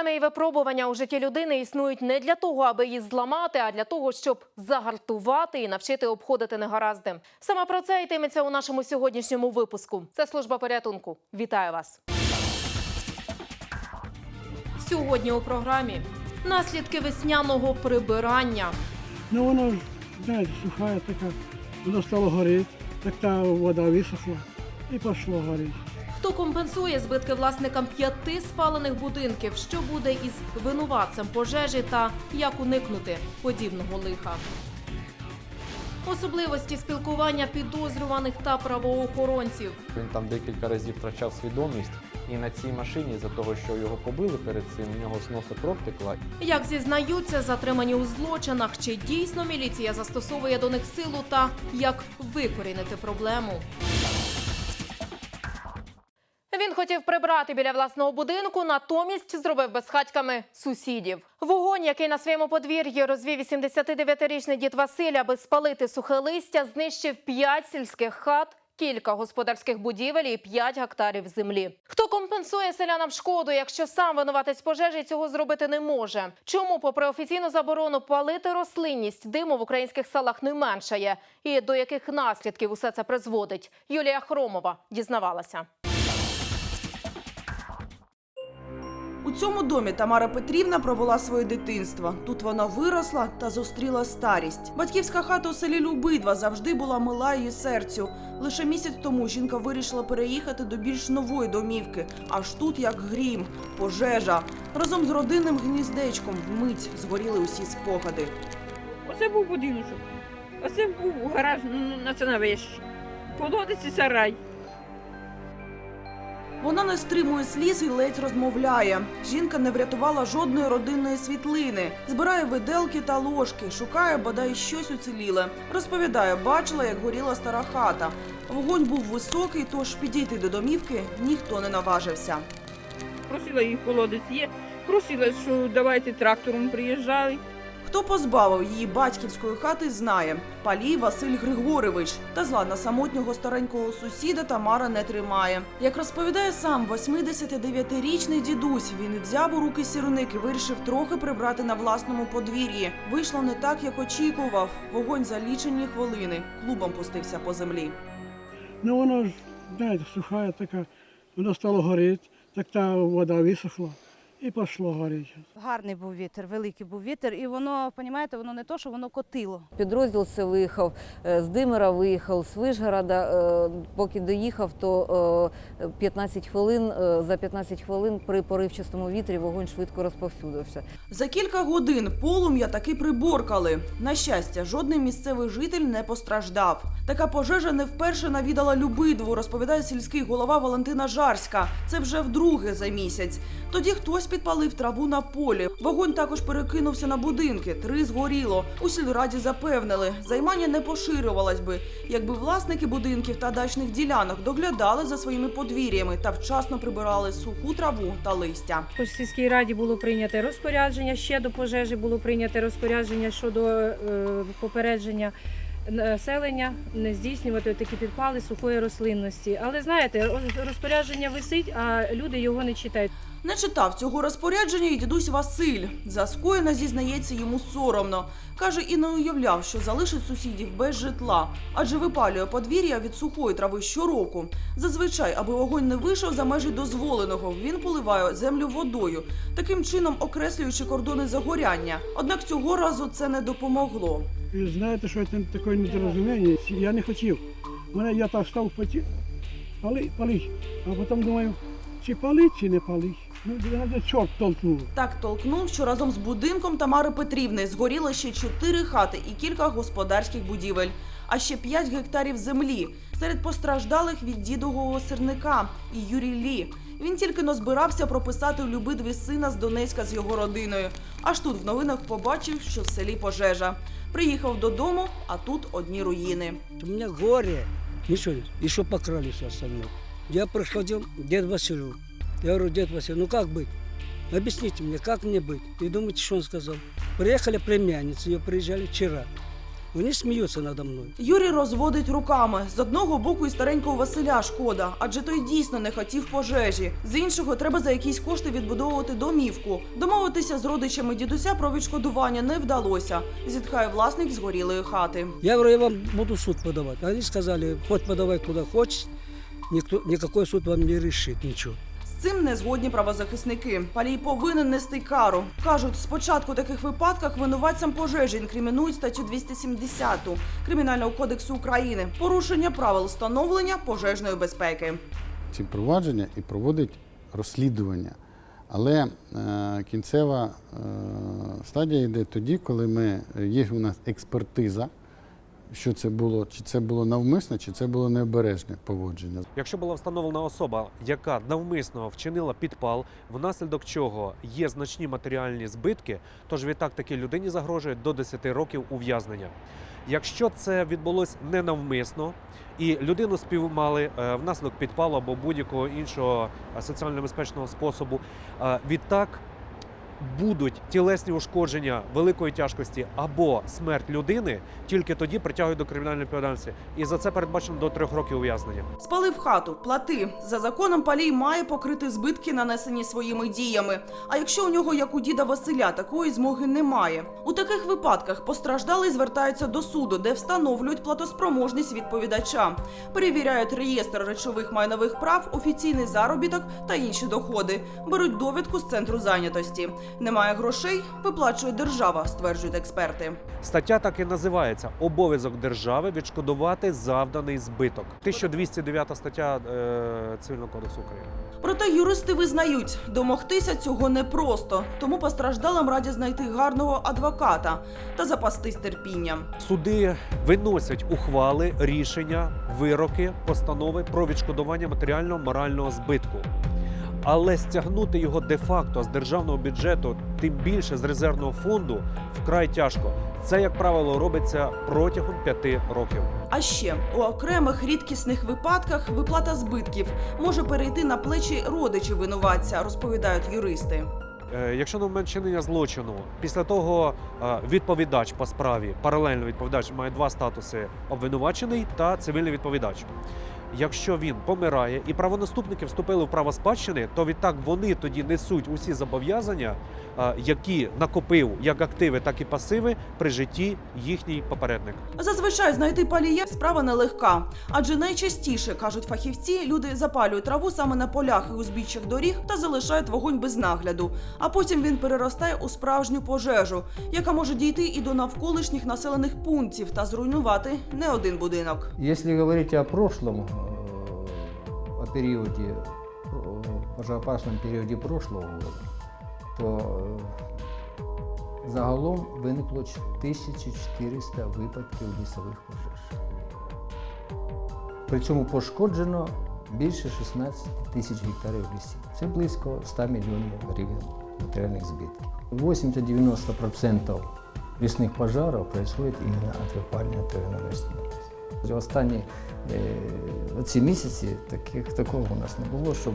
Проблеми і випробування у житті людини існують не для того, аби її зламати, а для того, щоб загартувати і навчити обходити негаразди. Саме про це йтиметься у нашому сьогоднішньому випуску. Це служба порятунку. Вітаю вас. Сьогодні у програмі наслідки весняного прибирання. Ну воно знаєте, суха така, воно стало горіти, так та вода висохла і пішло горіти. Хто компенсує збитки власникам п'яти спалених будинків? Що буде із винуватцем пожежі та як уникнути подібного лиха? Особливості спілкування підозрюваних та правоохоронців. Він там декілька разів втрачав свідомість, і на цій машині, за того, що його побили перед цим, у нього з носа кров текла. Як зізнаються, затримані у злочинах, чи дійсно міліція застосовує до них силу та як викорінити проблему. Він хотів прибрати біля власного будинку, натомість зробив безхатьками сусідів. Вогонь, який на своєму подвір'ї розвів 89-річний дід Василь, аби спалити сухе листя, знищив 5 сільських хат. Кілька господарських будівель і 5 гектарів землі. Хто компенсує селянам шкоду, якщо сам винуватець пожежі цього зробити не може? Чому, попри офіційну заборону палити рослинність, диму в українських селах не меншає? І до яких наслідків усе це призводить? Юлія Хромова дізнавалася. У цьому домі Тамара Петрівна провела своє дитинство. Тут вона виросла та зустріла старість. Батьківська хата у селі Любидва завжди була мила її серцю. Лише місяць тому жінка вирішила переїхати до більш нової домівки. Аж тут як грім, пожежа. Разом з родинним гніздечком вмить згоріли усі спогади. Оце був будиночок. Оце був гараж на це навещі. Колодець і сарай. Вона не стримує сліз і ледь розмовляє. Жінка не врятувала жодної родинної світлини. Збирає виделки та ложки, шукає бодай щось уціліле. Розповідає, бачила, як горіла стара хата. Вогонь був високий, тож підійти до домівки ніхто не наважився. Просила їх колодець є. Просила, що давайте трактором приїжджали. Хто позбавив її батьківської хати, знає. Палій Василь Григорович. Та зла на самотнього старенького сусіда Тамара не тримає. Як розповідає сам 89-річний дідусь, він взяв у руки сірник і вирішив трохи прибрати на власному подвір'ї. Вийшло не так, як очікував. Вогонь за лічені хвилини клубом пустився по землі. Ну воно ж, знаєте, суха така, воно стало горіти, так та вода висохла і пішло горіти. Гарний був вітер, великий був вітер, і воно, розумієте, воно не то, що воно котило. Підрозділ це виїхав, е, з Димира виїхав, з Вишгорода. е, Поки доїхав, то е, 15 хвилин, е, за 15 хвилин при поривчастому вітрі вогонь швидко розповсюдився. За кілька годин полум'я таки приборкали. На щастя, жодний місцевий житель не постраждав. Така пожежа не вперше навідала Любидву, розповідає сільський голова Валентина Жарська. Це вже вдруге за місяць. Тоді хтось підпалив траву на полі. Вогонь також перекинувся на будинки. Три згоріло. У сільраді запевнили, займання не поширювалось би, якби власники будинків та дачних ділянок доглядали за своїми подвір'ями та вчасно прибирали суху траву та листя. У сільській раді було прийнято розпорядження, ще до пожежі було прийнято розпорядження щодо е, попередження населення не здійснювати такі підпали сухої рослинності. Але знаєте, роз- розпорядження висить, а люди його не читають. Не читав цього розпорядження і дідусь Василь. За скоєне зізнається йому соромно. Каже, і не уявляв, що залишить сусідів без житла, адже випалює подвір'я від сухої трави щороку. Зазвичай, аби вогонь не вийшов за межі дозволеного, він поливає землю водою, таким чином окреслюючи кордони загоряння. Однак цього разу це не допомогло. І знаєте, що це таке недорозуміння? Я не хотів. Мене я так став поті... пали, палить. А потім думаю, чи палить, чи не палить. Ну, я чорт толкнув. Так толкнув, що разом з будинком Тамари Петрівни згоріло ще чотири хати і кілька господарських будівель, а ще п'ять гектарів землі. Серед постраждалих від дідового сирника і Юрій Лі. Він тільки но збирався прописати Любидві сина з Донецька з його родиною. Аж тут в новинах побачив, що в селі пожежа. Приїхав додому, а тут одні руїни. У меня горе. Ничего нет. Еще покрали все остальное. Я приходил к деду Василию. Я говорю, дед Василий, ну как быть? Объясните мне, как мне быть? И думаете, что он сказал? Приехали племянницы, ее приезжали вчера. Вони сміються надо мною. Юрій розводить руками. З одного боку і старенького Василя шкода, адже той дійсно не хотів пожежі. З іншого треба за якісь кошти відбудовувати домівку. Домовитися з родичами дідуся про відшкодування не вдалося. Зітхає власник згорілої хати. Я говорю, я вам буду в суд подавать. А Они сказали, хоть подавай куда хочешь, никто, никакой суд вам не решит ничего. Цим не згодні правозахисники. Палій повинен нести кару. Кажуть, спочатку таких випадках винуватцям пожежі інкримінують статтю 270 Кримінального кодексу України порушення правил встановлення пожежної безпеки. ці провадження і проводить розслідування. Але е, кінцева е, стадія йде тоді, коли ми, є у нас експертиза, що це було, чи це було навмисно, чи це було необережне поводження. Якщо була встановлена особа, яка навмисно вчинила підпал, внаслідок чого є значні матеріальні збитки, тож відтак такій людині загрожує до 10 років ув'язнення. Якщо це відбулось ненавмисно і людину спіймали е, внаслідок підпалу або будь-якого іншого е, соціально небезпечного способу, е, відтак будуть тілесні ушкодження великої тяжкості або смерть людини, тільки тоді притягують до кримінальної відповідальності. І за це передбачено до трьох років ув'язнення. Спалив хату, плати. За законом палій має покрити збитки, нанесені своїми діями. А якщо у нього, як у діда Василя, такої змоги немає. У таких випадках постраждалий звертається до суду, де встановлюють платоспроможність відповідача, перевіряють реєстр речових майнових прав, офіційний заробіток та інші доходи. Беруть довідку з центру зайнятості. Немає грошей, виплачує держава, стверджують експерти. Стаття так і називається обов'язок держави відшкодувати завданий збиток. 1209 стаття е, Цивільного кодексу України. Проте юристи визнають, домогтися цього непросто, тому постраждалим раді знайти гарного адвоката та запастись терпінням. Суди виносять ухвали, рішення, вироки, постанови про відшкодування матеріального морального збитку. Але стягнути його де-факто з державного бюджету, тим більше з резервного фонду, вкрай тяжко. Це, як правило, робиться протягом п'яти років. А ще у окремих рідкісних випадках виплата збитків може перейти на плечі родичів винуватця, розповідають юристи. Е, Якщо на момент чинення злочину, після того е, відповідач по справі, паралельно відповідач має два статуси: обвинувачений та цивільний відповідач. Якщо він помирає і правонаступники вступили в право спадщини, то відтак вони тоді несуть усі зобов'язання, е, які накопив як активи, так і пасиви при житті їхній попередник. Зазвичай знайти палія справа нелегка, адже найчастіше кажуть фахівці, люди запалюють траву саме на полях і узбіччях доріг та залишають вогонь без нагляду. А потім він переростає у справжню пожежу, яка може дійти і до навколишніх населених пунктів та зруйнувати не один будинок. Если говорить о прошлом, э, о периоде, э, пожароопасном периоде прошлого года, то е, загалом виникло 1400 випадків лісових пожеж. При цьому пошкоджено більше 16 тисяч гектарів лісів. Це близько 100 мільйонів гривень матеріальних збитків. 80-90% лісних пожарів происходит именно от выпаления травяной растительности. За останні е, ці місяці таких, такого у нас не було, щоб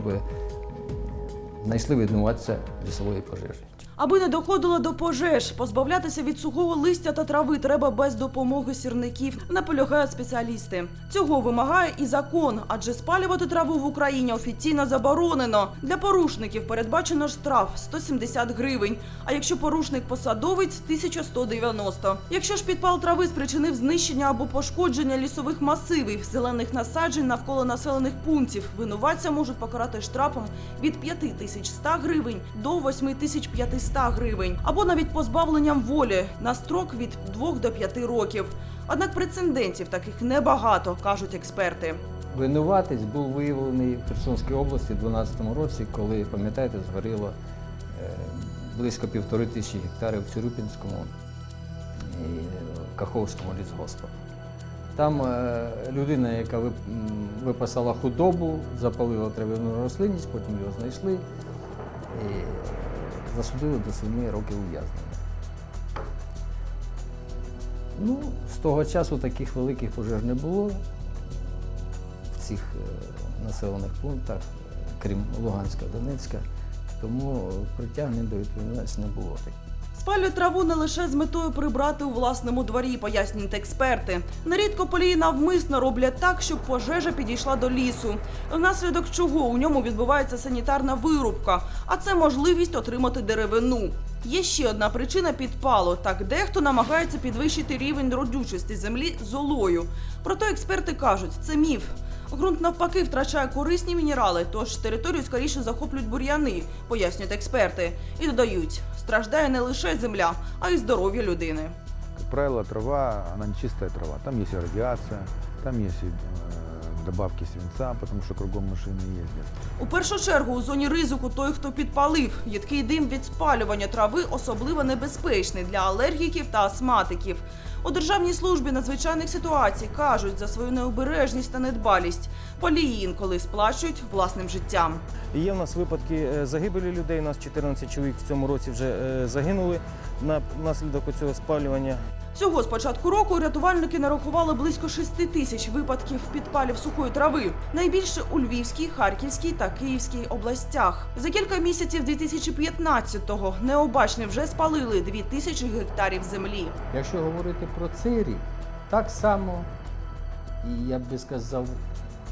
знайшли винуватця лісової пожежі. Аби не доходило до пожеж, позбавлятися від сухого листя та трави треба без допомоги сірників, наполягають спеціалісти. Цього вимагає і закон, адже спалювати траву в Україні офіційно заборонено. Для порушників передбачено штраф 170 гривень. А якщо порушник посадовець 1190. Якщо ж підпал трави спричинив знищення або пошкодження лісових масивів, зелених насаджень навколо населених пунктів, винуватця можуть покарати штрафом від 5100 гривень до 8500 гривень, або навіть позбавленням волі на строк від 2 до 5 років. Однак прецедентів таких небагато, кажуть експерти. Винуватець був виявлений в Херсонській області у 2012 році, коли, пам'ятаєте, згоріло е, близько півтори тисячі гектарів в Цюрюпінському і Каховському лісгоспах. Там е, людина, яка випасала худобу, запалила трав'яну рослинність, потім його знайшли і засудили до 7 років ув'язнення. Ну, з того часу таких великих пожеж не було в цих е, населених пунктах, крім Луганська, Донецька, тому притягнень до відповідальності не було таких. Спалюють траву не лише з метою прибрати у власному дворі, пояснюють експерти. Нерідко полії навмисно роблять так, щоб пожежа підійшла до лісу, внаслідок чого у ньому відбувається санітарна вирубка, а це можливість отримати деревину. Є ще одна причина підпалу. Так дехто намагається підвищити рівень родючості землі золою. Проте експерти кажуть, це міф. Ґрунт навпаки втрачає корисні мінерали, тож територію скоріше захоплюють бур'яни, пояснюють експерти. І додають, страждає не лише земля, а й здоров'я людини. Як правило, трава, вона не чиста трава. Там є радіація, там є э, добавки свинця, потому що кругом машини їздять. У першу чергу у зоні ризику той, хто підпалив. Їдкий дим від спалювання трави особливо небезпечний для алергіків та астматиків. У Державній службі надзвичайних ситуацій кажуть за свою необережність та недбалість. Полії інколи сплачують власним життям. Є в нас випадки е, загибелі людей. У нас 14 чоловік в цьому році вже е, загинули на внаслідок цього спалювання. Всього з початку року рятувальники нарахували близько 6 тисяч випадків підпалів сухої трави. Найбільше у Львівській, Харківській та Київській областях. За кілька місяців 2015-го необачні вже спалили 2 тисячі гектарів землі. Якщо говорити про цей рік, так само, і я б сказав,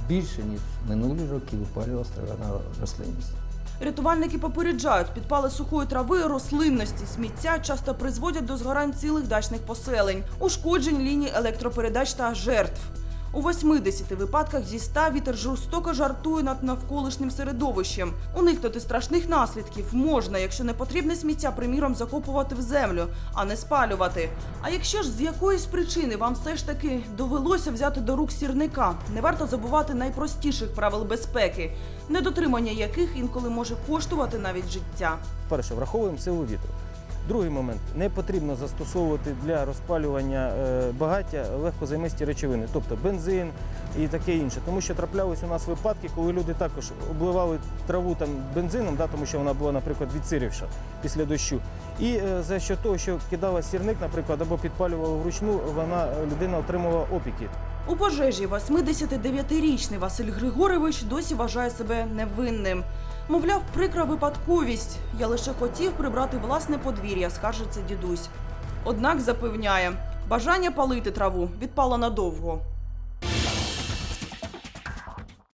більше, ніж минулі роки випалювалася травяна рослинність. Рятувальники попереджають, підпали сухої трави, рослинності, сміття часто призводять до згорань цілих дачних поселень, ушкоджень ліній електропередач та жертв. У 80 випадках зі 100 вітер жорстоко жартує над навколишнім середовищем. Уникнути страшних наслідків можна, якщо непотрібне сміття, приміром, закопувати в землю, а не спалювати. А якщо ж з якоїсь причини вам все ж таки довелося взяти до рук сірника, не варто забувати найпростіших правил безпеки, недотримання яких інколи може коштувати навіть життя. Перше, враховуємо силу вітру. Другий момент не потрібно застосовувати для розпалювання е, багаття легкозаймисті речовини, тобто бензин і таке інше. Тому що траплялись у нас випадки, коли люди також обливали траву там бензином, да, тому що вона була, наприклад, відсирівша після дощу. І е, за що того, що кидала сірник, наприклад, або підпалювала вручну, вона людина отримувала опіки. У пожежі 89-річний Василь Григорович досі вважає себе невинним. Мовляв, прикра випадковість. Я лише хотів прибрати власне подвір'я, скаржиться дідусь. Однак запевняє, бажання палити траву відпало надовго.